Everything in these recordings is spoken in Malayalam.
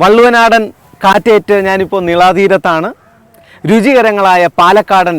വള്ളുവനാടൻ കാറ്റേറ്റ് ഞാനിപ്പോൾ നിളാതീരത്താണ്. രുചികരങ്ങളായ പാലക്കാടൻ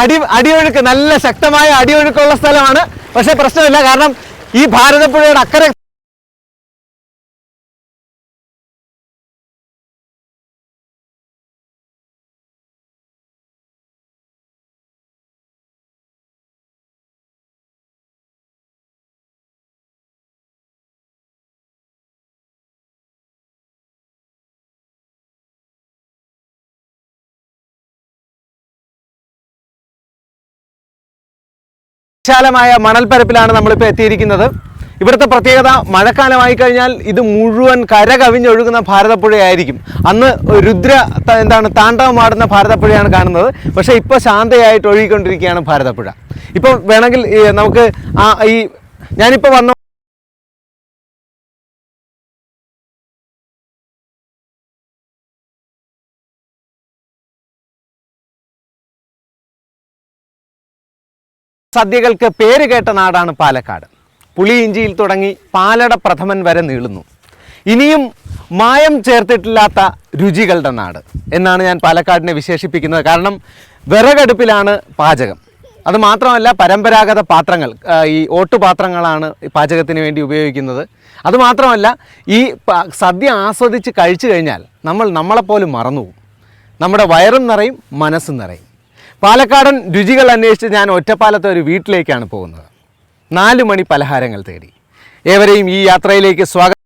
അടി അടിയൊഴുക്ക് നല്ല ശക്തമായ അടിയൊഴുക്കുള്ള സ്ഥലമാണ്. പക്ഷേ പ്രശ്നമില്ല കാരണം ഈ ഭാരതപ്പുഴയുടെ അക്കരെ വിശാലമായ മണൽപ്പരപ്പിലാണ് നമ്മളിപ്പോൾ എത്തിയിരിക്കുന്നത്. ഇവിടുത്തെ പ്രത്യേകത മഴക്കാലമായി കഴിഞ്ഞാൽ ഇത് മുഴുവൻ കര കവിഞ്ഞൊഴുകുന്ന ഭാരതപ്പുഴയായിരിക്കും. അന്ന് രുദ്ര എന്താണ് താണ്ഡവമാടുന്ന ഭാരതപ്പുഴയാണ് കാണുന്നത്. പക്ഷേ ഇപ്പോൾ ശാന്തയായിട്ട് ഒഴുകിക്കൊണ്ടിരിക്കുകയാണ് ഭാരതപ്പുഴ. ഇപ്പോൾ വേണമെങ്കിൽ നമുക്ക് ആ ഈ ഞാനിപ്പോൾ വന്ന സദ്യകൾക്ക് പേര് കേട്ട നാടാണ് പാലക്കാട്. പുളിയിഞ്ചിയിൽ തുടങ്ങി പാലട പ്രഥമൻ വരെ നീളുന്നു. ഇനിയും മായം ചേർത്തിട്ടില്ലാത്ത രുചികളുടെ നാട് എന്നാണ് ഞാൻ പാലക്കാടിനെ വിശേഷിപ്പിക്കുന്നത്. കാരണം വിറകടുപ്പിലാണ് പാചകം. അത് മാത്രമല്ല പരമ്പരാഗത പാത്രങ്ങൾ ഈ ഓട്ടുപാത്രങ്ങളാണ് പാചകത്തിന് വേണ്ടി ഉപയോഗിക്കുന്നത്. അതുമാത്രമല്ല ഈ സദ്യ ആസ്വദിച്ച് കഴിച്ചു കഴിഞ്ഞാൽ നമ്മൾ നമ്മളെപ്പോലും മറന്നുപോകും. നമ്മുടെ വയറും നിറയും മനസ്സും നിറയും. പാലക്കാടൻ രുചികൾ അന്വേഷിച്ച് ഞാൻ ഒറ്റപ്പാലത്തെ ഒരു വീട്ടിലേക്കാണ് പോകുന്നത്. നാല് മണി പലഹാരങ്ങൾ തേടി. ഏവരെയും ഈ യാത്രയിലേക്ക് സ്വാഗതം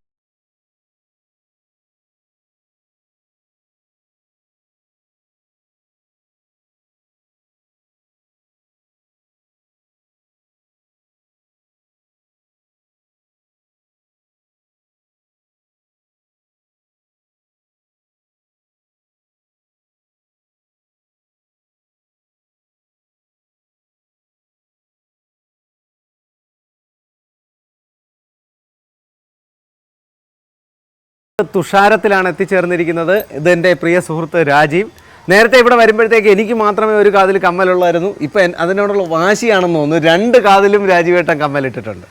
തുഷാരത്തിലാണ് എത്തിച്ചേർന്നിരിക്കുന്നത്. ഇതെന്റെ പ്രിയ സുഹൃത്ത് രാജീവ്. നേരത്തെ ഇവിടെ വരുമ്പോഴത്തേക്ക് എനിക്ക് മാത്രമേ ഒരു കാതിൽ കമ്മലുള്ളായിരുന്നു. ഇപ്പം അതിനോടുള്ള വാശിയാണെന്ന് തോന്നുന്നു. രണ്ട് കാതിലും രാജീവേട്ടൻ കമ്മലിട്ടിട്ടുണ്ട്.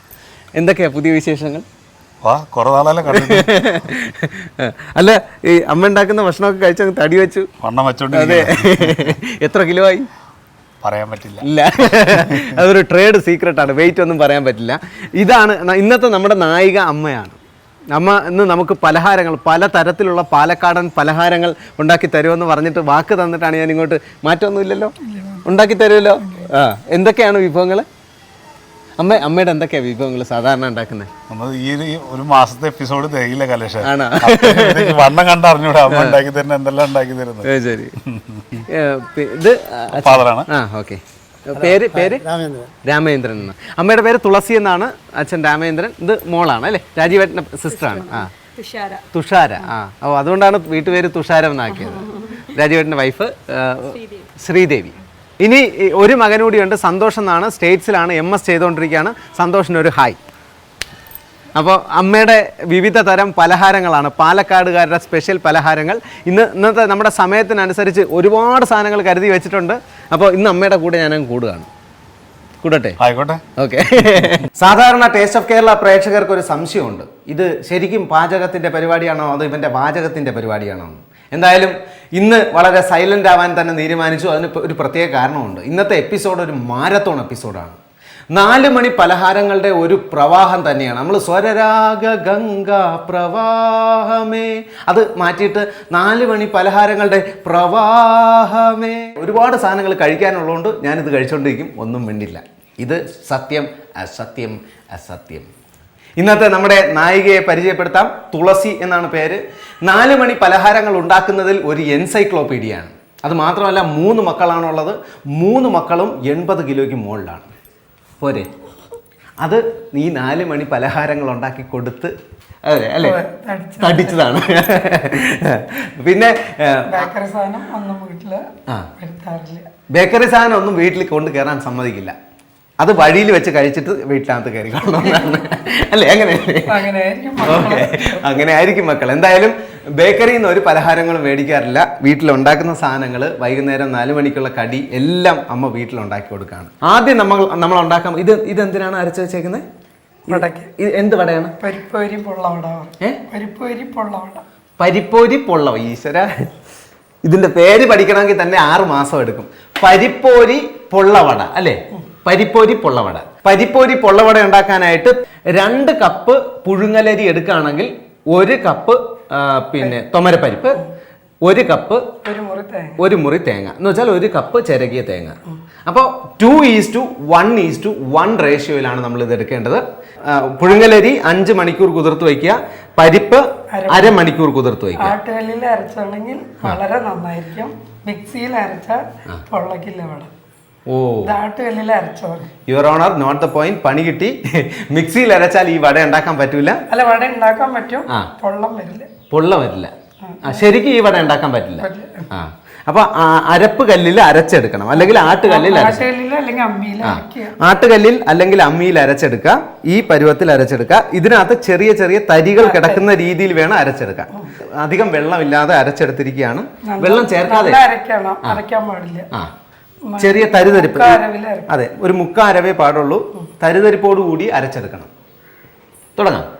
എന്തൊക്കെയാ പുതിയ വിശേഷങ്ങൾ? വാ കുറെ നാളല്ലേ കണ്ടിട്ട്. അല്ല ഈ അമ്മ ഉണ്ടാക്കുന്ന ഭക്ഷണമൊക്കെ കഴിച്ചങ്ങ് തടി വെച്ചു. വണ്ണം അതെ. എത്ര കിലോ ആയി? പറയാൻ പറ്റില്ല. ഇല്ല. അതൊരു ട്രേഡ് സീക്രട്ടാണ് വെയിറ്റ് ഒന്നും പറയാൻ പറ്റില്ല. ഇതാണ് ന- ഇന്നത്തെ നമ്മുടെ നായിക അമ്മയാണ്. അമ്മ ഇന്ന് നമുക്ക് പലഹാരങ്ങൾ പല തരത്തിലുള്ള പാലക്കാടൻ പലഹാരങ്ങൾ ഉണ്ടാക്കി തരുമെന്ന് പറഞ്ഞിട്ട് വാക്ക് തന്നിട്ടാണ് ഞാൻ ഇങ്ങോട്ട് മാറ്റമൊന്നുമില്ലല്ലോ? ഉണ്ടാക്കി തരുമല്ലോ? ആ എന്തൊക്കെയാണ് വിഭവങ്ങൾ അമ്മ അമ്മയുടെ എന്തൊക്കെയാണ് വിഭവങ്ങൾ സാധാരണ ഉണ്ടാക്കുന്നത് നമ്മൾ ഈ ഒരു- മാസത്തെ എപ്പിസോഡ് തികയില്ല കലേഷ വണ്ണം കണ്ടറിഞ്ഞൂടെ അമ്മ ഉണ്ടാക്കി തരുന്ന എന്തെല്ലാം ഉണ്ടാക്കി തരുന്നത് ശരി. ഇത് ഫാദറാണ് ആ ഓക്കെ. പേര് പേര്? രാമേന്ദ്രൻ എന്ന്. അമ്മയുടെ പേര് തുളസി എന്നാണ് അച്ഛൻ രാമേന്ദ്രൻ ഇത് മോളാണ് അല്ലേ? സിസ്റ്റർ ആണ്. ആ. തുഷാര. തുഷാര ആ. ഓ അതുകൊണ്ടാണ് വീട്ടുപേര് തുഷാരം എന്നാക്കിയത്. രാജീവേട്ടന്റെ വൈഫ് ശ്രീദേവി. ഇനി ഒരു മകൻ കൂടിയുണ്ട് സന്തോഷം എന്നാണ്. സ്റ്റേറ്റ്സിലാണ് എം എസ് ചെയ്തുകൊണ്ടിരിക്കുകയാണ്. സന്തോഷിന് ഒരു ഹായ് അപ്പോൾ അമ്മയുടെ വിവിധ തരം പലഹാരങ്ങളാണ്. പാലക്കാടുകാരുടെ സ്പെഷ്യൽ പലഹാരങ്ങൾ. ഇന്ന് ഇന്നത്തെ നമ്മുടെ സമയത്തിനനുസരിച്ച് ഒരുപാട് സാധനങ്ങൾ കരുതി വെച്ചിട്ടുണ്ട്. അപ്പോൾ ഇന്ന് അമ്മയുടെ കൂടെ ഞാൻ കൂടുകയാണ്. കൂടട്ടെ? ആയിക്കോട്ടെ. ഓക്കെ. സാധാരണ ടേസ്റ്റ് ഓഫ് കേരള പ്രേക്ഷകർക്ക് ഒരു സംശയമുണ്ട്. ഇത് ശരിക്കും പാചകത്തിന്റെ പരിപാടിയാണോ? അതോ ഇവന്റെ വാചകത്തിന്റെ പരിപാടിയാണോ? എന്തായാലും ഇന്ന് വളരെ സൈലന്റ് ആവാൻ തന്നെ തീരുമാനിച്ചു. അതിന് ഒരു പ്രത്യേക കാരണമുണ്ട്. ഇന്നത്തെ എപ്പിസോഡ് ഒരു മാരത്തോൺ എപ്പിസോഡാണ് നാല് മണി പലഹാരങ്ങളുടെ ഒരു പ്രവാഹം തന്നെയാണ്. നമ്മൾ സ്വരരാഗ ഗംഗ പ്രവാഹമേ. അത് മാറ്റിയിട്ട് നാല് മണി പലഹാരങ്ങളുടെ പ്രവാഹമേ. ഒരുപാട് സാധനങ്ങൾ കഴിക്കാനുള്ളതുകൊണ്ട് ഞാനിത് കഴിച്ചുകൊണ്ടിരിക്കും ഒന്നും വേണ്ടില്ല ഇത് സത്യം അസത്യം അസത്യം. ഇന്നത്തെ നമ്മുടെ നായികയെ പരിചയപ്പെടുത്താം. തുളസി എന്നാണ് പേര്. നാല് മണി പലഹാരങ്ങൾ ഉണ്ടാക്കുന്നതിൽ ഒരു എൻസൈക്ലോപീഡിയയാണ് അത് മാത്രമല്ല മൂന്ന് മക്കളാണുള്ളത്. മൂന്ന് മക്കളും എൺപത് കിലോയ്ക്ക് മുകളിലാണ്. പോരെ. അത് നീ നാല് മണി പലഹാരങ്ങൾ ഉണ്ടാക്കി കൊടുത്ത് അതെ അല്ലേ? തടിച്ചതാണ്. പിന്നെ ബേക്കറി സാധനം ഒന്നും. വരുത്താറില്ല ബേക്കറി സാധനം ഒന്നും വീട്ടിൽ കൊണ്ട് കയറാൻ സമ്മതിക്കില്ല. അത് വഴിയിൽ വെച്ച് കഴിച്ചിട്ട് വീട്ടിനകത്ത് കയറി കൊണ്ടുവന്നാണ് അല്ലേ അങ്ങനെ? അങ്ങനെ ആയിരിക്കും മക്കൾ എന്തായാലും ബേക്കറിയിൽ നിന്ന് ഒരു പലഹാരങ്ങളും മേടിക്കാറില്ല. വീട്ടിലുണ്ടാക്കുന്ന സാധനങ്ങൾ വൈകുന്നേരം നാല് മണിക്കുള്ള കടി എല്ലാം അമ്മ വീട്ടിലുണ്ടാക്കി കൊടുക്കുകയാണ്. ആദ്യം നമ്മൾ നമ്മൾ ഉണ്ടാക്കാം ഇത് ഇത് എന്തിനാണ് അരച്ച് വെച്ചേക്കുന്നത് വടക്ക്. ഇത് എന്ത് വടയാണ്? പരിപ്പേരി പൊള്ളവട. ഏ? പരിപ്പേരി പൊള്ളവട. പരിപ്പോരി പൊള്ളവ ഈശ്വര. ഇതിന്റെ പേര് പഠിക്കണമെങ്കിൽ തന്നെ ആറ് മാസം എടുക്കും. പരിപ്പോരി പൊള്ളവട അല്ലേ? പരിപ്പോരി പൊള്ളവട. പരിപ്പോരി പൊള്ളവട ഉണ്ടാക്കാനായിട്ട് രണ്ട് കപ്പ് പുഴുങ്ങലരി എടുക്കുകയാണെങ്കിൽ ഒരു കപ്പ് പിന്നെ തൊമരപ്പരിപ്പ് ഒരു കപ്പ് ഒരു മുറി തേങ്ങ. എന്ന് വെച്ചാൽ ഒരു കപ്പ് ചിരകിയ തേങ്ങ. അപ്പോൾ two is to one is to one റേഷ്യോയിലാണ് നമ്മൾ ഇത് എടുക്കേണ്ടത്. പുഴുങ്ങലരി അഞ്ച് മണിക്കൂർ കുതിർത്ത് വയ്ക്കുക. പരിപ്പ് അരമണിക്കൂർ. കുതിർത്ത് വയ്ക്കുക. ആട്ടുകല്ലിൽ അരച്ചാണെങ്കിൽ വളരെ നന്നായിരിക്കും. മിക്സിയിൽ അരച്ച പൊള്ളക്കില്ല ഓ. Your honour not the point പണി കിട്ടി. മിക്സിയിൽ അരച്ചാൽ ഈ വട ഉണ്ടാക്കാൻ പറ്റൂല? അല്ല വട ഉണ്ടാക്കാൻ പറ്റും. പൊള്ളം വരില്ല. പൊള്ള വരില്ല. ശരിക്കും ഈ വട ഉണ്ടാക്കാൻ പറ്റില്ല. ആ. അപ്പൊ അരപ്പ് കല്ലിൽ അരച്ചെടുക്കണം. അല്ലെങ്കിൽ ആട്ടുകല്ലിൽ ആട്ടുകല്ലിൽ അല്ലെങ്കിൽ അമ്മിയിൽ അരച്ചെടുക്കുക. ഈ പരുവത്തിൽ അരച്ചെടുക്കുക. ഇതിനകത്ത് ചെറിയ ചെറിയ തരികൾ കിടക്കുന്ന രീതിയിൽ വേണം അരച്ചെടുക്കാൻ. അധികം വെള്ളമില്ലാതെ അരച്ചെടുത്തിരിക്കുകയാണ്. വെള്ളം ചേർക്കാതെ. അരയ്ക്കാൻ പാടില്ല. ആ. ചെറിയ തരിതരിപ്പ്. അതെ. ഒരു മുക്കാരവേ പാടുള്ളൂ. തരിതരിപ്പോടുകൂടി അരച്ചെടുക്കണം. തുടങ്ങാം.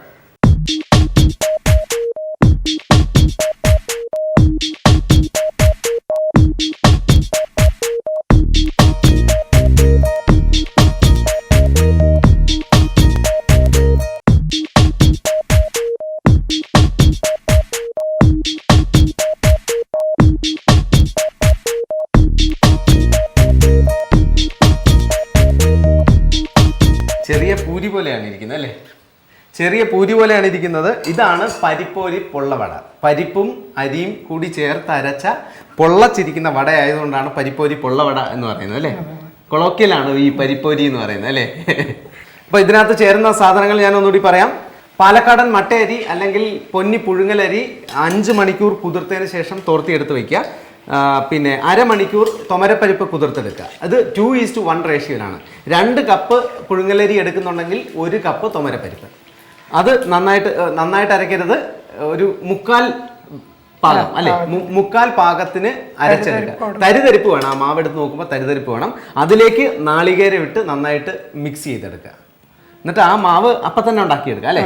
ചെറിയ പൂരി പോലെയാണ് ഇരിക്കുന്നത്. ഇതാണ് പരിപ്പോരി പൊള്ളവട പരിപ്പും അരിയും കൂടി ചേർത്ത് അരച്ച പൊള്ളച്ചിരിക്കുന്ന വട ആയതുകൊണ്ടാണ് പരിപ്പോരി പൊള്ളവട എന്ന് പറയുന്നത് അല്ലേ? കൊളോക്കിയലാണ് ഈ പരിപ്പോരി എന്ന് പറയുന്നത് അല്ലേ? അപ്പോൾ ഇതിനകത്ത് ചേരുന്ന സാധനങ്ങൾ ഞാൻ ഒന്നുകൂടി പറയാം. പാലക്കാടൻ മട്ടയരി അല്ലെങ്കിൽ പൊന്നി പുഴുങ്ങലരി അഞ്ച് മണിക്കൂർ കുതിർത്തതിന് ശേഷം തോർത്തിയെടുത്ത് വയ്ക്കുക പിന്നെ അരമണിക്കൂർ തൊമരപ്പരിപ്പ് കുതിർത്തെടുക്കുക. അത് ടു ഈസ് ടു വൺ റേഷ്യോയിലാണ് രണ്ട് കപ്പ് പുഴുങ്ങലരി എടുക്കുന്നുണ്ടെങ്കിൽ ഒരു കപ്പ് തൊമരപ്പരിപ്പ്. അത് നന്നായിട്ട് നന്നായിട്ട് അരയ്ക്കരുത് ഒരു മുക്കാൽ പാകം അല്ലെ? മുക്കാൽ പാകത്തിന് അരച്ചെടുക്കുക. തരിതരിപ്പ് വേണം. ആ മാവ് എടുത്ത് നോക്കുമ്പോൾ തരിതരിപ്പ് വേണം. അതിലേക്ക് നാളികേരം ഇട്ട് നന്നായിട്ട് മിക്സ് ചെയ്തെടുക്കുക. എന്നിട്ട് ആ മാവ് അപ്പം തന്നെ ഉണ്ടാക്കിയെടുക്കുക അല്ലേ?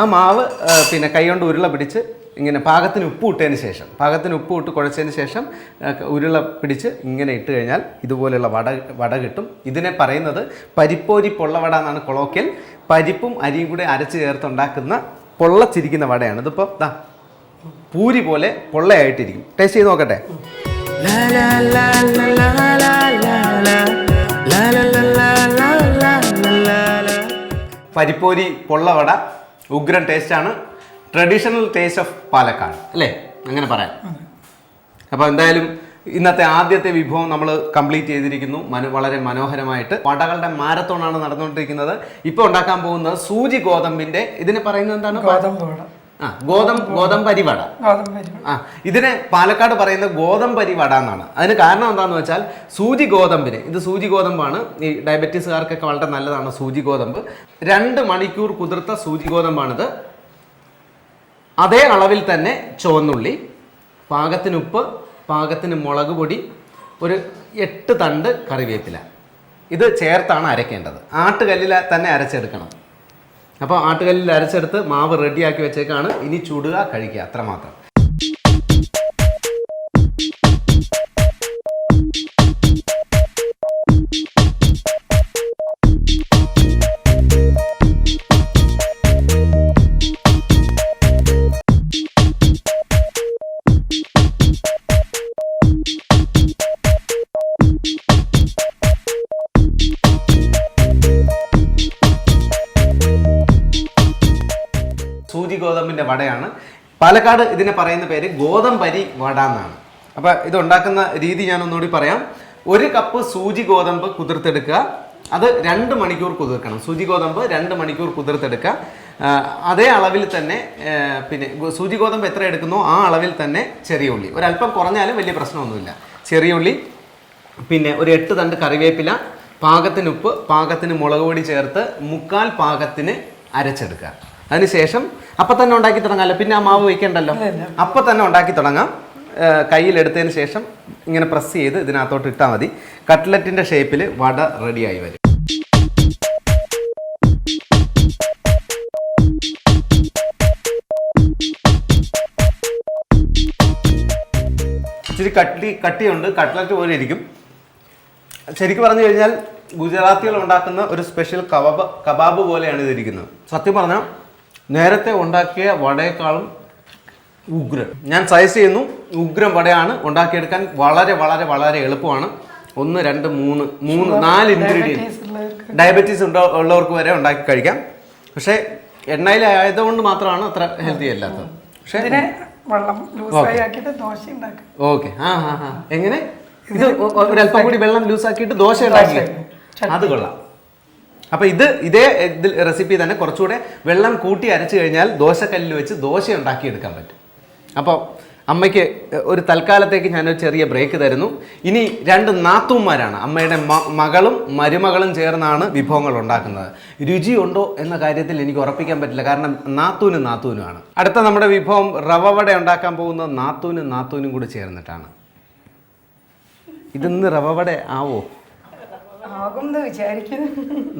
ആ മാവ് പിന്നെ പിന്നെ കൈകൊണ്ട് ഉരുള പിടിച്ച് ഇങ്ങനെ പാകത്തിന് ഉപ്പ് ഇട്ടതിന് ശേഷം പാകത്തിന് ഉപ്പ് ഇട്ട് കുഴച്ചതിന് ശേഷം ഉരുള പിടിച്ച് ഇങ്ങനെ ഇട്ട് കഴിഞ്ഞാൽ ഇതുപോലെയുള്ള വട വട കിട്ടും. ഇതിനെ പറയുന്നത് പരിപ്പോരി പൊള്ളവട എന്നാണ് കൊളോക്കിയൽ. പരിപ്പും അരിയും കൂടെ അരച്ച് ചേർത്തുണ്ടാക്കുന്ന പൊള്ളച്ചിരിക്കുന്ന വടയാണ്. ഇതിപ്പോൾ ദാ പൂരി പോലെ പൊള്ളയായിട്ടിരിക്കും. ടേസ്റ്റ് ചെയ്ത് നോക്കട്ടെ. പരിപ്പോരി പൊള്ളവട ഉഗ്രൻ ടേസ്റ്റാണ് ട്രഡീഷണൽ ടേസ്റ്റ് ഓഫ് പാലക്കാട് അല്ലേ? അങ്ങനെ പറയാം. അപ്പോൾ എന്തായാലും ഇന്നത്തെ ആദ്യത്തെ വിഭവം നമ്മൾ കംപ്ലീറ്റ് ചെയ്തിരിക്കുന്നു. മനു വളരെ മനോഹരമായിട്ട് വടകളുടെ മാരത്തോണാണ് നടന്നുകൊണ്ടിരിക്കുന്നത്. ഇപ്പോൾ ഉണ്ടാക്കാൻ പോകുന്നത് സൂചി ഗോതമ്പിന്റെ ഇതിനെ പറയുന്നത് എന്താണ്? ഗോതമ്പ് വട. ആ ഗോതമ്പ് ഗോതമ്പ് പരിവട ആ ഇതിനെ പാലക്കാട് പറയുന്ന ഗോതമ്പരി പരിവട എന്നാണ്. അതിന് കാരണം എന്താണെന്ന് വെച്ചാൽ സൂചി ഗോതമ്പിന് ഇത് സൂചി ഗോതമ്പാണ്. ഈ ഡയബറ്റീസുകാർക്കൊക്കെ വളരെ നല്ലതാണ് സൂചി ഗോതമ്പ്. രണ്ട് മണിക്കൂർ കുതിർത്ത സൂചി ഗോതമ്പാണിത്. അതേ അളവിൽ തന്നെ ചുവന്നുള്ളി പാകത്തിന് ഉപ്പ് പാകത്തിന് മുളക് പൊടി ഒരു എട്ട് തണ്ട് കറിവേപ്പില. ഇത് ചേർത്താണ് അരയ്ക്കേണ്ടത് ആട്ടുകല്ലിൽ തന്നെ അരച്ചെടുക്കണം. അപ്പോൾ ആട്ടുകല്ലിൽ അരച്ചെടുത്ത് മാവ് റെഡിയാക്കി വെച്ചേക്കാണ്. ഇനി ചുടുക കഴിക്കുക. അത്രമാത്രം. പാലക്കാട് ഇതിനെ പറയുന്ന പേര് ഗോതമ്പരി വട എന്നാണ്. അപ്പോൾ ഇത് ഉണ്ടാക്കുന്ന രീതി ഞാൻ ഒന്നുകൂടി പറയാം. ഒരു കപ്പ് സൂചി ഗോതമ്പ് കുതിർത്തെടുക്കുക. അത് രണ്ട് മണിക്കൂർ കുതിർക്കണം. സൂചി ഗോതമ്പ് രണ്ട് മണിക്കൂർ കുതിർത്തെടുക്കുക. അതേ അളവിൽ തന്നെ പിന്നെ സൂചി ഗോതമ്പ് എത്ര എടുക്കുന്നു ആ അളവിൽ തന്നെ ചെറിയ ഉള്ളി. ഒരല്പം കുറഞ്ഞാലും വലിയ പ്രശ്നമൊന്നുമില്ല. ചെറിയ ഉള്ളി പിന്നെ ഒരു എട്ട് തണ്ട് കറിവേപ്പില പാകത്തിന് ഉപ്പ് പാകത്തിന് മുളക് പൊടി ചേർത്ത് മുക്കാൽ പാകത്തിന് അരച്ചെടുക്കുക. അതിനുശേഷം അപ്പം തന്നെ ഉണ്ടാക്കി തുടങ്ങാമല്ലോ പിന്നെ ആ മാവ് വയ്ക്കണ്ടല്ലോ അപ്പൊ തന്നെ ഉണ്ടാക്കി തുടങ്ങാം. കയ്യിലെടുത്തതിന് ശേഷം ഇങ്ങനെ പ്രസ് ചെയ്ത് ഇതിനകത്തോട്ട് ഇട്ടാൽ മതി. കട്ട്ലറ്റിന്റെ ഷേപ്പിൽ വട റെഡിയായി വരും. ഇച്ചിരി കട്ടി കട്ടിയുണ്ട്. കട്ട്ലറ്റ് പോലെ ഇരിക്കും. ശരിക്കും പറഞ്ഞു കഴിഞ്ഞാൽ ഗുജറാത്തികൾ ഉണ്ടാക്കുന്ന ഒരു സ്പെഷ്യൽ കബാബ് കബാബ് പോലെയാണ് ഇതിരിക്കുന്നത്. സത്യം പറഞ്ഞാൽ നേരത്തെ ഉണ്ടാക്കിയ വടയേക്കാളും ഉഗ്രൻ ഞാൻ സൈസ് ചെയ്യുന്നു. ഉഗ്രം വടയാണ് ഉണ്ടാക്കിയെടുക്കാൻ വളരെ വളരെ വളരെ എളുപ്പമാണ്. ഒന്ന് രണ്ട് മൂന്ന് മൂന്ന് നാല് ഇൻഗ്രീഡിയന്റ് ഉള്ളവർക്ക്. ഡയബറ്റീസ് ഉണ്ടോ ഉള്ളവർക്ക് വരെ ഉണ്ടാക്കി കഴിക്കാം. പക്ഷേ എണ്ണയിലായതുകൊണ്ട് മാത്രമാണ് അത്ര ഹെൽത്തി അല്ലാത്തത്. പക്ഷേ ഓക്കെ ആ ആ ആ. എങ്ങനെ? ഇത് ഒരല്പം കൂടി വെള്ളം ലൂസ് ആക്കിയിട്ട് ദോശ ഉണ്ടാക്കി അത് കൊള്ളാം. അപ്പൊ ഇത് ഇതേ ഇതിൽ റെസിപ്പി തന്നെ കുറച്ചുകൂടെ വെള്ളം കൂട്ടി അരച്ചു കഴിഞ്ഞാൽ ദോശക്കല്ലിൽ വെച്ച് ദോശ ഉണ്ടാക്കി എടുക്കാൻ പറ്റും. അപ്പോൾ അമ്മയ്ക്ക് ഒരു തൽക്കാലത്തേക്ക് ഞാനൊരു ചെറിയ ബ്രേക്ക് തരുന്നു. ഇനി രണ്ട് നാത്തൂന്മാരാണ്. അമ്മയുടെ മകളും മരുമകളും ചേർന്നാണ് വിഭവങ്ങൾ ഉണ്ടാക്കുന്നത്. രുചിയുണ്ടോ എന്ന കാര്യത്തിൽ എനിക്ക് ഉറപ്പിക്കാൻ പറ്റില്ല. കാരണം നാത്തൂനും നാത്തൂനുമാണ്. അടുത്ത നമ്മുടെ വിഭവം റവ വട ഉണ്ടാക്കാൻ പോകുന്ന നാത്തൂനും നാത്തൂനും കൂടി ചേർന്നിട്ടാണ്. ഇതിന്ന് റവ വട ആവോ?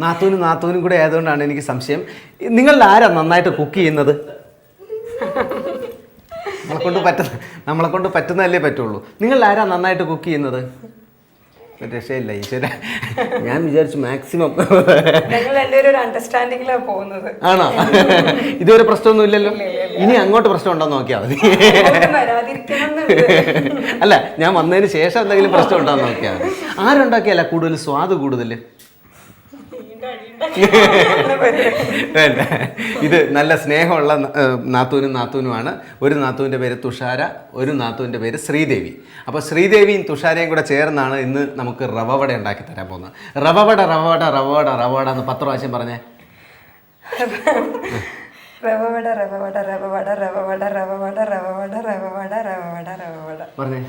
നാത്തൂനും നാത്തൂനും കൂടെ ആയതുകൊണ്ടാണ് എനിക്ക് സംശയം. നിങ്ങളിൽ ആരാ നന്നായിട്ട് കുക്ക് ചെയ്യുന്നത്? നമ്മളെ കൊണ്ട് പറ്റുന്ന നമ്മളെ കൊണ്ട് പറ്റുന്നതല്ലേ പറ്റുള്ളൂ. നിങ്ങൾ ആരാ നന്നായിട്ട് കുക്ക് ചെയ്യുന്നത്? രക്ഷയില്ല ഈശ്വര. ഞാൻ വിചാരിച്ചു മാക്സിമം. പോകുന്നത്. ആണോ? ഇതൊരു പ്രശ്നമൊന്നും ഇല്ലല്ലോ? ഇനി അങ്ങോട്ട് പ്രശ്നം ഉണ്ടോ നോക്കിയാൽ മതി. അല്ല ഞാൻ വന്നതിന് ശേഷം എന്തെങ്കിലും പ്രശ്നം ഉണ്ടോ നോക്കിയാൽ മതി. ആരുണ്ടാക്കിയല്ല കൂടുതൽ സ്വാദ് കൂടുതൽ? വേണ്ട. ഇത് നല്ല സ്നേഹമുള്ള നാത്തൂനും നാത്തൂനുമാണ്. ഒരു നാത്തൂന്റെ പേര് തുഷാര ഒരു നാത്തൂന്റെ പേര് ശ്രീദേവി. അപ്പോൾ ശ്രീദേവിയും തുഷാരയും കൂടെ ചേർന്നാണ് ഇന്ന് നമുക്ക് റവവട ഉണ്ടാക്കി തരാൻ പോകുന്നത്. റവവട റവവട റവവട റവവട എന്ന് പത്ത് പ്രാവശ്യം പറഞ്ഞേ. റവവട റവവട റവവട റവവട റവവട റവവട റവവട റവവട റവവട പറഞ്ഞേ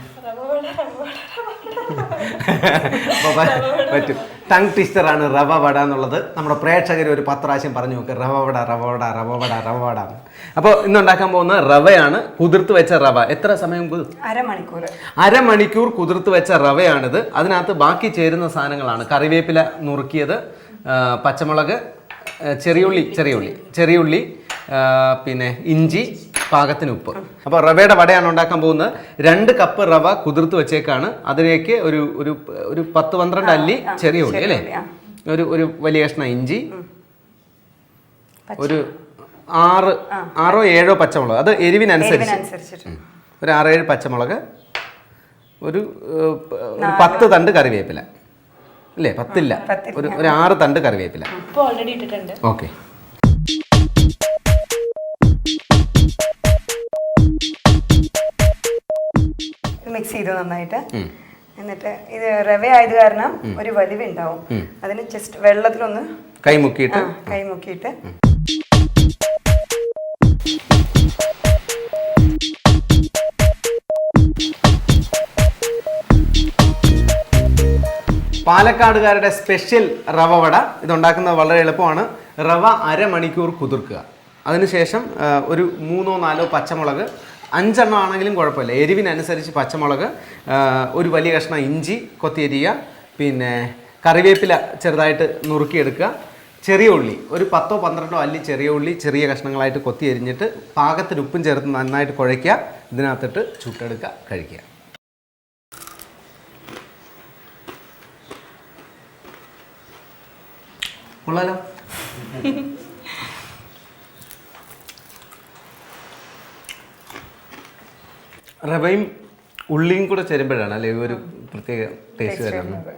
പറ്റും ടങ് ട്വിസ്റ്ററാണ് റവ വട എന്നുള്ളത് നമ്മുടെ പ്രേക്ഷകർ ഒരു പത്ത് പ്രാവശ്യം പറഞ്ഞു നോക്ക് റവ വട റവ വട റവ വട റവ വട അപ്പോൾ ഇന്ന് ഉണ്ടാക്കാൻ പോകുന്ന റവയാണ് കുതിർത്ത് വെച്ച റവ എത്ര സമയം അരമണിക്കൂർ അരമണിക്കൂർ കുതിർത്ത് വെച്ച റവയാണിത് അതിനകത്ത് ബാക്കി ചേരുന്ന സാധനങ്ങളാണ് കറിവേപ്പില നുറുക്കിയത് പച്ചമുളക് ചെറിയുള്ളി ചെറിയുള്ളി ചെറിയുള്ളി പിന്നെ ഇഞ്ചി പാകത്തിന് ഉപ്പ്. അപ്പോൾ റവയുടെ വടയാണ് ഉണ്ടാക്കാൻ പോകുന്നത്. രണ്ട് കപ്പ് റവ കുതിർത്ത് വെച്ചേക്കാണ്. അതിലേക്ക് ഒരു ഒരു ഒരു പത്ത് പന്ത്രണ്ട് അല്ലി ചെറിയ ഉള്ളി അല്ലേ? ഒരു ഒരു വലിയ കഷ്ണം ഇഞ്ചി. ഒരു ആറ് ആറോ ഏഴോ പച്ചമുളക്. അത് എരിവിനനുസരിച്ച്. ഒരു ഒരു ഏഴ് പച്ചമുളക്. ഒരു ഒരു പത്ത് തണ്ട് കറിവേപ്പില. അല്ലേ പത്തില്ല. ഒരു ഒരു ആറ് തണ്ട് കറിവേപ്പില. ഉപ്പ് ഓൾറെഡി ഇട്ടിട്ടുണ്ട്. ഓക്കെ. മിക്സ് ചെയ്തു നന്നായിട്ട്. എന്നിട്ട് ഇത് റവ ആയത് കാരണം ഒരു വലിവ് ഉണ്ടാവും അതിന് ജസ്റ്റ് വെള്ളത്തിലൊന്ന് കൈമുക്കിയിട്ട് കൈമുക്കിയിട്ട് പാലക്കാടുകാരുടെ സ്പെഷ്യൽ റവ വട. ഇതുണ്ടാക്കുന്നത് വളരെ എളുപ്പമാണ്. റവ അരമണിക്കൂർ കുതിർക്കുക. അതിനുശേഷം ഒരു മൂന്നോ നാലോ പച്ചമുളക് അഞ്ചെണ്ണം ആണെങ്കിലും കുഴപ്പമില്ല. എരിവിനനുസരിച്ച് പച്ചമുളക് ഒരു വലിയ കഷ്ണം ഇഞ്ചി കൊത്തിയരിയുക പിന്നെ കറിവേപ്പില ചെറുതായിട്ട് നുറുക്കിയെടുക്കുക ചെറിയ ഉള്ളി ഒരു പത്തോ പന്ത്രണ്ടോ അല്ലി ചെറിയ ഉള്ളി ചെറിയ കഷ്ണങ്ങളായിട്ട് കൊത്തി എരിഞ്ഞിട്ട് പാകത്തിന് ഉപ്പും ചേർത്ത് നന്നായിട്ട് കുഴയ്ക്കുക ഇതിനകത്തിട്ട് ചുട്ടെടുക്കുക കഴിക്കുക. കൊള്ളാലോ? റവയും ഉള്ളിയും കൂടെ ചേരുമ്പോഴാണ് അല്ലെ? ഒരു പ്രത്യേക ടേസ്റ്റ് വരുന്നത്.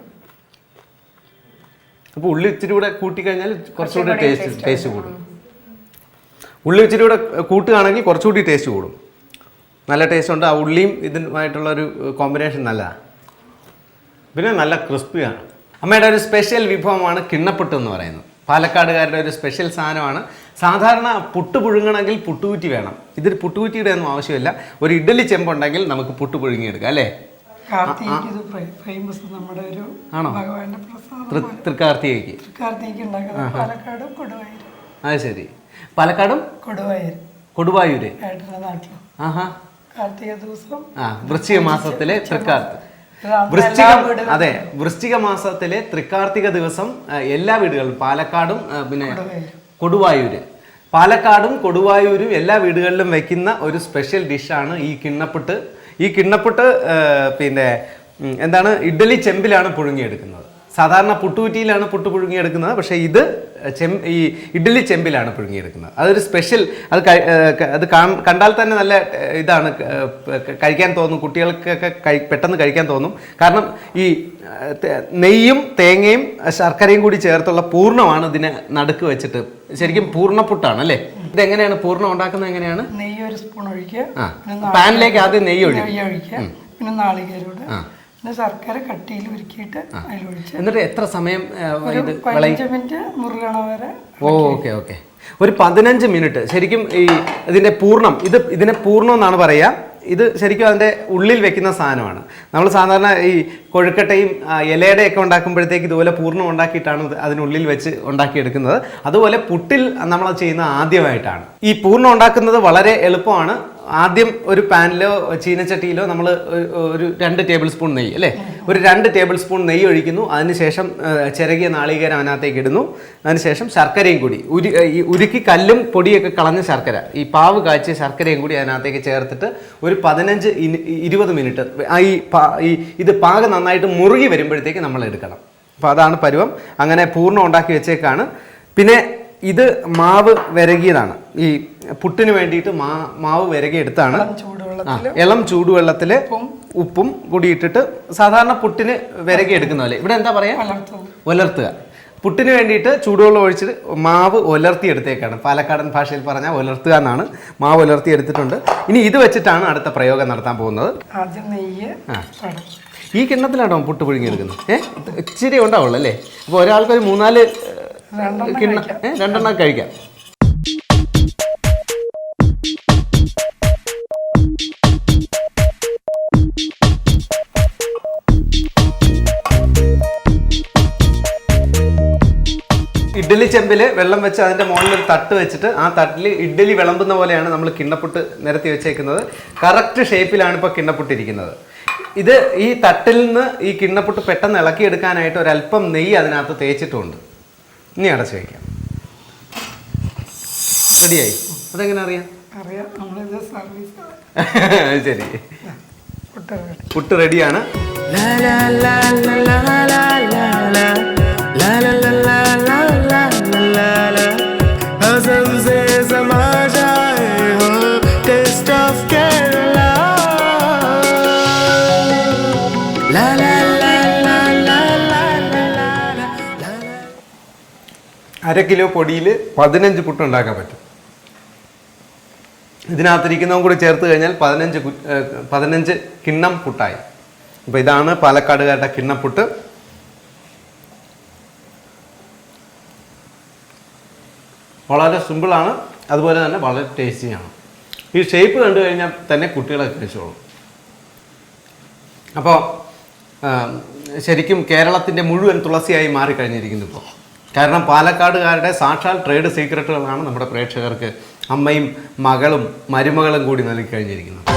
അപ്പോൾ ഉള്ളി ഇച്ചിരി കൂടെ കൂട്ടിക്കഴിഞ്ഞാൽ കുറച്ചുകൂടി ടേസ്റ്റ് ടേസ്റ്റ് കൂടും. ഉള്ളി ഇച്ചിരി കൂടെ കൂട്ടുകയാണെങ്കിൽ കുറച്ചുകൂടി ടേസ്റ്റ് കൂടും. നല്ല ടേസ്റ്റ് ഉണ്ട്. ആ ഉള്ളിയും ഇതുമായിട്ടുള്ള ഒരു കോമ്പിനേഷൻ നല്ലതാണ് പിന്നെ നല്ല ക്രിസ്പിയാണ് അമ്മയുടെ ഒരു സ്പെഷ്യൽ വിഭവമാണ് കിണ്ണപ്പുട്ട് എന്ന് പറയുന്നത്. പാലക്കാടുകാരുടെ ഒരു സ്പെഷ്യൽ സാധനമാണ്. സാധാരണ പുട്ട് പുഴുങ്ങണമെങ്കിൽ പുട്ടുകുറ്റി വേണം. ഇതിൽ പുട്ടുകുറ്റിയുടെ ഒന്നും ആവശ്യമില്ല. ഒരു ഇഡലി ചെമ്പുണ്ടെങ്കിൽ നമുക്ക് പുട്ട് പുഴുങ്ങിയെടുക്കാം അല്ലേ? കാർത്തികയ്ക്ക് ഇത് ഫേമസ് നമ്മുടെ ഒരു? ഭഗവാന്റെ പ്രസാദം തൃക്കാർത്തികയ്ക്ക്. ഉണ്ടാക്കുന്നത് പാലക്കാടും കൊടുവായൂരും. അത് ശരി. പാലക്കാടും? കൊടുവായൂരും കൊടുവായൂര്. ഏട്ടന്റെ നാട്ടിലും. ആഹാ. കാർത്തിക ദിവസം ആ വൃശ്ചിക മാസത്തിലെ തൃക്കാർത്തി വൃശ്ചിക അതെ വൃശ്ചിക മാസത്തിലെ തൃക്കാർത്തിക ദിവസം എല്ലാ വീടുകളും പാലക്കാടും പിന്നെ കൊടുവായൂര് പാലക്കാടും കൊടുവായൂരും എല്ലാ വീടുകളിലും വയ്ക്കുന്ന ഒരു സ്പെഷ്യൽ ഡിഷാണ് ഈ കിണ്ണപ്പുട്ട്. ഈ കിണ്ണപ്പുട്ട് പിന്നെ എന്താണ് ഇഡ്ഡലി ചെമ്പിലാണ് പുഴുങ്ങിയെടുക്കുന്നത്. സാധാരണ പുട്ടുകുറ്റിയിലാണ് പുട്ട് പുഴുങ്ങിയെടുക്കുന്നത്. പക്ഷേ ഇത് ചെം ഈ ഇഡ്ഡലി ചെമ്പിലാണ് പുഴുങ്ങിയെടുക്കുന്നത്. അതൊരു സ്പെഷ്യൽ അത് അത് കണ്ടാൽ തന്നെ നല്ല ഇതാണ് കഴിക്കാൻ തോന്നും കുട്ടികൾക്കൊക്കെ കഴി പെട്ടെന്ന് കഴിക്കാൻ തോന്നും. കാരണം ഈ നെയ്യും തേങ്ങയും ശർക്കരയും കൂടി ചേർത്തുള്ള പൂർണമാണ് ഇതിനെ നടുക്ക് വെച്ചിട്ട്. ശരിക്കും പൂർണപ്പുട്ടാണ് അല്ലേ? ഇത് എങ്ങനെയാണ് പൂർണം ഉണ്ടാക്കുന്നത് എങ്ങനെയാണ്? നെയ്യ് ഒരു സ്പൂൺ ഒഴിക്കുക പാനിലേക്ക് ആദ്യം നെയ്യ് ഒഴിക്കും നെയ്യ് ഒഴിക്കുക പിന്നെ നാളികേരോട് ശർക്കര കട്ടിയിൽ ഉരുക്കിയിട്ട് അതിലൊഴിച്ച് എന്നിട്ട് എത്ര സമയം ഇത് പതിനഞ്ച് മിനിറ്റ് മുറുകണ വരെ ഓ ഓക്കെ ഓക്കെ. ഒരു പതിനഞ്ച് മിനിറ്റ്. ശരിക്കും ഈ ഇതിന്റെ പൂർണം ഇത് ഇതിനെ പൂർണം എന്നാണ് പറയുക ഇത് ശരിക്കും അതിന്റെ ഉള്ളിൽ വെക്കുന്ന സാധനമാണ്. നമ്മൾ സാധാരണ ഈ കൊഴുക്കട്ടയും ഇലയുടെയൊക്കെ ഉണ്ടാക്കുമ്പോഴത്തേക്ക് ഇതുപോലെ പൂർണം ഉണ്ടാക്കിയിട്ടാണ് അതിനുള്ളിൽ വെച്ച് ഉണ്ടാക്കിയെടുക്കുന്നത്. അതുപോലെ പുട്ടിൽ നമ്മൾ ചെയ്യുന്ന ആദ്യമായിട്ടാണ്. ഈ പൂർണം ഉണ്ടാക്കുന്നത് വളരെ എളുപ്പമാണ്. ആദ്യം ഒരു പാനിലോ ചീനച്ചട്ടിയിലോ നമ്മൾ ഒരു രണ്ട് ടേബിൾ സ്പൂൺ നെയ്യ് അല്ലേ? ഒരു രണ്ട് ടേബിൾ സ്പൂൺ നെയ്യ് ഒഴിക്കുന്നു. അതിനുശേഷം ചിരകിയ നാളികേരം അതിനകത്തേക്ക് ഇടുന്നു. അതിനുശേഷം ശർക്കരയും കൂടി. ഉരു ഉരുക്കി കല്ലും പൊടിയൊക്കെ കളഞ്ഞ ശർക്കര. ഈ പാവ് കാച്ചിയ ശർക്കരയും കൂടി അതിനകത്തേക്ക് ചേർത്തിട്ട് ഒരു പതിനഞ്ച് ഇരുപത് മിനിറ്റ് ഈ ഈ ഇത് പാക നന്നായിട്ട് മുറുകി വരുമ്പോഴത്തേക്ക് നമ്മൾ എടുക്കണം. അപ്പോൾ അതാണ് പരുവം. അങ്ങനെ പൂർണം ഉണ്ടാക്കി വെച്ചേക്കാണ്. പിന്നെ ഇത് മാവ് വിരകിയതാണ്. ഈ പുട്ടിന് വേണ്ടിയിട്ട് മാ മാവ് വിരകിയെടുത്താണ് എടുത്താണ്. ഇളം ചൂടുവെള്ളത്തിൽ ഉപ്പും കൂടി ഇട്ടിട്ട് സാധാരണ പുട്ടിന് വിരകി എടുക്കുന്ന പോലെ. ഇവിടെ എന്താ പറയാ? ഒലർത്തുക പുട്ടിന് വേണ്ടിയിട്ട് ചൂടുവെള്ളം ഒഴിച്ചിട്ട് മാവ് ഒലർത്തി എടുത്തേക്കാണ്. പാലക്കാടൻ ഭാഷയിൽ പറഞ്ഞാൽ ഒലർത്തുക എന്നാണ്. മാവ് ഒലർത്തി എടുത്തിട്ടുണ്ട്. ഇനി ഇത് വെച്ചിട്ടാണ് അടുത്ത പ്രയോഗം നടത്താൻ പോകുന്നത്. ഈ കിണ്ണത്തിലാണോ പുട്ട് പുഴുങ്ങിയെടുക്കുന്നത്? ഏ? ഇച്ചിരി ഉണ്ടാവുള്ളൂ അല്ലേ? അപ്പോൾ ഒരാൾക്കൊരു മൂന്നാൽ കിണ്ണ ഏഹ് രണ്ടെണ്ണം കഴിക്കാം. ഇഡ്ഡലി ചെമ്പിൽ വെള്ളം വെച്ച് അതിന്റെ മുകളിൽ ഒരു തട്ട് വെച്ചിട്ട് ആ തട്ടിൽ ഇഡ്ഡലി വിളമ്പുന്ന പോലെയാണ് നമ്മൾ കിണ്ണപ്പുട്ട് നിരത്തി വെച്ചേക്കുന്നത് കറക്റ്റ് ഷേപ്പിലാണ് ഇപ്പോൾ കിണ്ണപ്പുട്ടിരിക്കുന്നത് ഇത് ഈ തട്ടിൽ നിന്ന് ഈ കിണ്ണപ്പുട്ട് പെട്ടെന്ന് ഇളക്കിയെടുക്കാനായിട്ട് ഒരല്പം നെയ്യ് അതിനകത്ത് തേച്ചിട്ടുണ്ട് ഇനി അടച്ചു വയ്ക്കാം റെഡിയായി അതെങ്ങനെ അറിയാം ശരി പുട്ട് റെഡിയാണ് ലാ ലാ ലാ ലാ ലാ ലാ ലാ ലാ അര കിലോ പൊടിയിൽ പതിനഞ്ച് പുട്ട് ഉണ്ടാക്കാൻ പറ്റും. ഇതിനകത്തിരിക്കുന്നതും കൂടി ചേർത്ത് കഴിഞ്ഞാൽ പതിനഞ്ച് പതിനഞ്ച് കിണ്ണം പുട്ടായി. അപ്പോൾ ഇതാണ് പാലക്കാടുകാരുടെ കിണ്ണപ്പുട്ട് വളരെ സിമ്പിളാണ് അതുപോലെ തന്നെ വളരെ ടേസ്റ്റിയാണ് ഈ ഷേപ്പ് കണ്ടു കഴിഞ്ഞാൽ തന്നെ കുട്ടികളെ കഴിച്ചോളും. അപ്പോൾ ശരിക്കും കേരളത്തിന്റെ മുഴുവൻ തുളസിയായി മാറിക്കഴിഞ്ഞിരിക്കുന്നു ഇപ്പോൾ കാരണം പാലക്കാടുകാരുടെ സാക്ഷാൽ ട്രേഡ് സീക്രട്ടുകളാണ് നമ്മുടെ പ്രേക്ഷകർക്ക് അമ്മയും മകളും മരുമകളും കൂടി നൽകി കഴിഞ്ഞിരിക്കുന്നത്